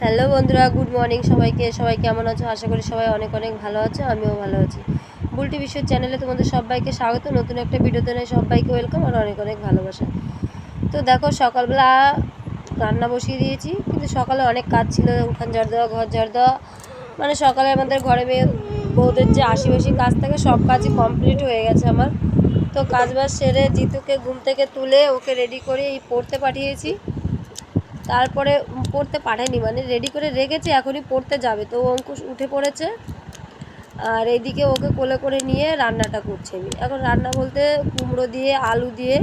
Hello বন্ধুরা, good morning সবাইকে। সবাই কেমন আছো? আশা করি সবাই অনেক অনেক ভালো আছো, আমিও ভালো আছি। বুলটি বিশ্বের চ্যানেলে তোমাদের সবাইকে স্বাগত। নতুন একটা ভিডিওতে নেই, সবাইকে ওয়েলকাম আর অনেক অনেক ভালোবাসা। তো দেখো, সকালবেলা রান্না বসিয়ে দিয়েছি, কিন্তু সকালে অনেক কাজ ছিল, উঠান ঝাড় দেওয়া, ঘর ঝাড় দেওয়া। মানে সকালে আমাদের ঘরে মেয়ে, বউদের যে আশি বেশি কাজ থাকে, সব কাজই কমপ্লিট হয়ে গেছে আমার। তো কাজ বাজ সেরে জিতুকে ঘুম থেকে তুলে ওকে রেডি করে এই পড়তে পাঠিয়েছি। তারপরে পড়তে পাঠায়নি মানে রেডি করে রেখেছি, এখনই পড়তে যাবে। তো অঙ্কুশ উঠে পড়েছে, আর এইদিকে ওকে কোলে করে নিয়ে রান্নাটা করছি। আমি এখন রান্না বলতে কুমড়ো দিয়ে, আলু দিয়ে,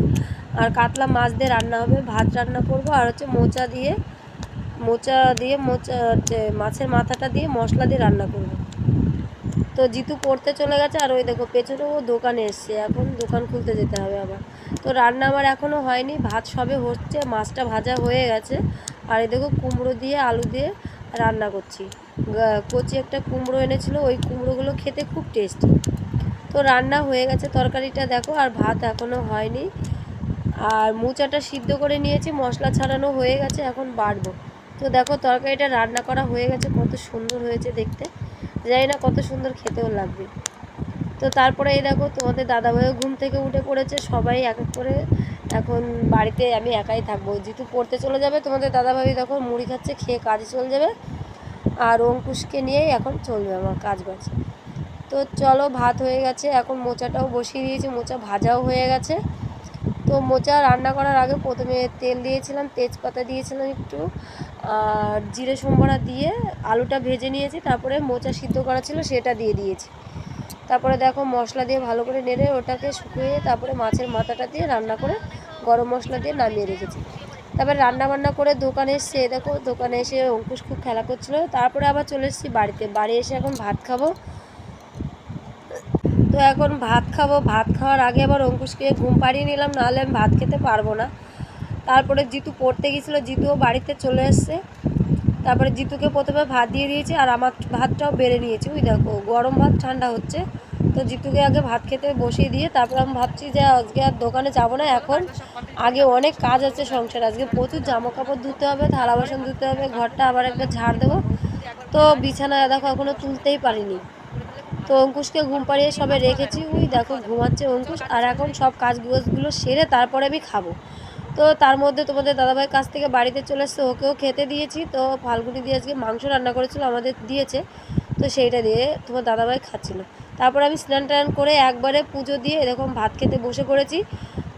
আর কাতলা মাছ দিয়ে রান্না হবে, ভাত রান্না করব, আর হচ্ছে মোচা দিয়ে মোচা দিয়ে, মোচা মাছের মাথাটা দিয়ে মশলা দিয়ে রান্না করব। তো জিতু পড়তে চলে গেছে আর ওই দেখো পেছনে ও দোকানে এসছে, এখন দোকান খুলতে যেতে হবে আবার। তো রান্না আমার এখনও হয়নি, ভাত সবে হচ্ছে, মাছটা ভাজা হয়ে গেছে। আর এই দেখো কুমড়ো দিয়ে আলু দিয়ে রান্না করছি। কচি একটা কুমড়ো এনেছিল, ওই কুমড়োগুলো খেতে খুব টেস্টি। তো রান্না হয়ে গেছে তরকারিটা দেখো, আর ভাত এখনও হয়নি। আর মোচাটা সিদ্ধ করে নিয়েছি, মশলা ছাড়ানো হয়ে গেছে, এখন বাড়বো। তো দেখো তরকারিটা রান্না করা হয়ে গেছে, কত সুন্দর হয়েছে দেখতে। জানি না কত সুন্দর খেতেও লাগবে। তো তারপরে এই দেখো তোমাদের দাদাভাইও ঘুম থেকে উঠে পড়েছে, সবাই এক এক করে এখন বাড়িতে আমি একাই থাকব। যেহেতু পড়তে চলে যাবে, তোমাদের দাদাভাই দেখো মুড়ি খাচ্ছে, খেয়ে কাজে চলে যাবে আর অঙ্কুশকে নিয়েই এখন চলবে আমার কাজ বাজ। তো চলো ভাত হয়ে গেছে, এখন মোচাটাও বসিয়ে দিয়েছি, মোচা ভাজাও হয়ে গেছে। তো মোচা রান্না করার আগে প্রথমে তেল দিয়েছিলাম, তেজপাতা দিয়েছিলাম একটু আর জিরে সোমবারা দিয়ে আলুটা ভেজে নিয়েছি, তারপরে মোচা সিদ্ধ করা ছিল সেটা দিয়ে দিয়েছি। তারপরে দেখো মশলা দিয়ে ভালো করে নেড়ে ওটাকে শুকিয়ে তারপরে মাছের মাথাটা দিয়ে রান্না করে গরম মশলা দিয়ে নামিয়ে রেখেছি। তারপরে রান্না বান্না করে দোকানে এসে দেখো দোকানে এসে অঙ্কুশ খুব খেলা করছিল, তারপরে আবার চলে এসেছি বাড়িতে। বাড়ি এসে এখন ভাত খাব। তো এখন ভাত খাব, ভাত খাওয়ার আগে আবার অঙ্কুশকে ঘুম পাড়িয়ে নিলাম, নাহলে আমি ভাত খেতে পারব না। তারপরে জিতু পড়তে গেছিল, জিতুও বাড়িতে চলে এসছে। তারপরে জিতুকে প্রথমে ভাত দিয়ে দিয়েছি আর আমার ভাতটাও বেড়ে নিয়েছি। ওই দেখো, গরম ভাত, ঠান্ডা হচ্ছে। তো জিতুকে আগে ভাত খেতে বসিয়ে দিয়ে তারপর আমি ভাবছি যে আজকে আর দোকানে যাব না। এখন আগে অনেক কাজ আছে সংসার। আজকে প্রচুর জামা কাপড় ধুতে হবে, থালা বাসন ধুতে হবে, ঘরটা আবার একবার ঝাড় দেবো। তো বিছানা দেখো এখনও তুলতেই পারিনি। তো অঙ্কুশকে ঘুম পাড়িয়ে সবে রেখেছি। ওই দেখো, ঘুমাচ্ছে অঙ্কুশ। আর এখন সব কাজগুলো সেরে তারপরে আমি খাব। তো তার মধ্যে তোমাদের দাদাভাইয়ের কাছ থেকে বাড়িতে চলে এসছে, ওকেও খেতে দিয়েছি। তো ফাল্গুনি দিয়ে আজকে মাংস রান্না করেছিল, আমাদের দিয়েছে। তো সেইটা দিয়ে তোমার দাদাভাই খাচ্ছিল। তারপর আমি স্নান টান করে একবারে পুজো দিয়ে এরকম ভাত খেতে বসে পড়েছি।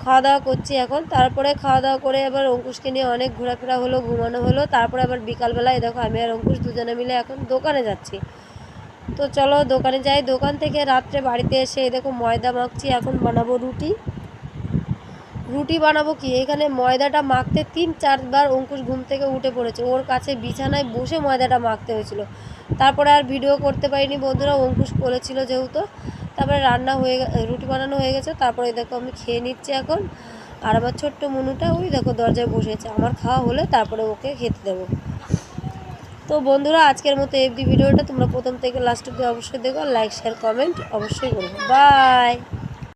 খাওয়া দাওয়া করছি এখন। তারপরে খাওয়া দাওয়া করে আবার অঙ্কুশকে নিয়ে অনেক ঘোরাফেরা হলো, ঘুমানো হলো। তারপরে আবার বিকালবেলায় দেখো আমি আর অঙ্কুশ দুজনে মিলে এখন দোকানে যাচ্ছি। তো চলো দোকানে যাই। দোকান থেকে রাত্রে বাড়িতে এসে দেখো ময়দা মাখছি, এখন বানাবো রুটি। রুটি বানাবো কি? এখানে ময়দাটা মাখতে তিন চারবার অঙ্কুশ ঘুম থেকে উঠে পড়েছে। ওর কাছে বিছানায় বসে ময়দাটা মাখতে হয়েছিল। তারপরে আর ভিডিও করতে পারিনি বন্ধুরা, অঙ্কুশ বলেছিল যেহেতু। তারপরে রান্না হয়ে রুটি বানানো হয়ে গেছে। তারপরে দেখো আমি খেয়ে নিচ্ছি এখন। আর আমার ছোট্ট মনুটা ওই দেখো দরজায় বসেছে। আমার খাওয়া হলে তারপরে ওকে খেতে দেবো। তো বন্ধুরা, আজকের মতো এফডি ভিডিওটা তোমরা প্রথম থেকে লাস্ট অব্দি অবশ্যই দেখো। লাইক শেয়ার কমেন্ট অবশ্যই করব। বাই